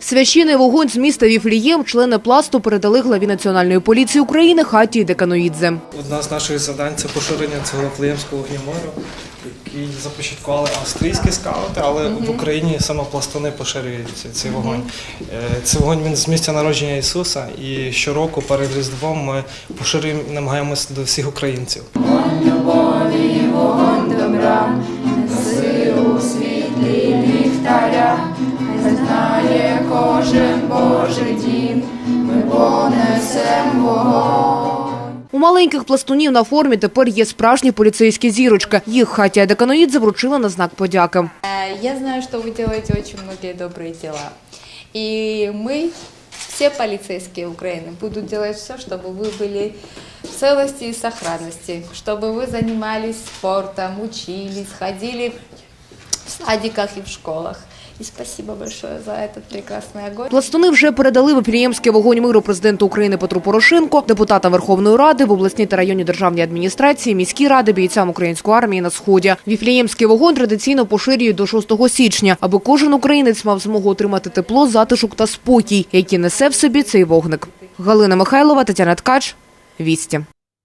Священий вогонь з міста Віфлієм члени пласту передали главі Національної поліції України Хаті Деканоїдзе. Одна з наших завдань це поширення цього вифлеємського вогнемиру, який започаткували австрійські скаути, але в Україні саме пластуни поширюють цей- вогонь. Е, Цей вогонь він з місця народження Ісуса, і щороку перед Різдвом ми поширюємо, намагаємося до всіх українців. У маленьких пластунів на формі тепер є справжні поліцейські зірочки. Їх Хатія Деканоїдзе вручила на знак подяки. Э, Я знаю, что вы делаете очень многие добрые дела. И мы, все полицейские Украины, будут делать все, чтобы вы были в целости и сохранности, чтобы вы занимались спортом, учились, ходили в садиках и в школах. И спасибо большое за этот прекрасный огонь. Пластуни вже передали Вифлеємський вогонь миру президенту України Петру Порошенко, депутатам Верховної Ради, в обласній та районній державній адміністрації, міській ради, бійцям української армії на сході. Віфлеємський вогонь традиційно поширюють до 6 січня, аби кожен українець мав змогу отримати тепло, затишок та спокій, які несе в собі цей вогник. Галина Михайлова, Тетяна Ткач, Вісті.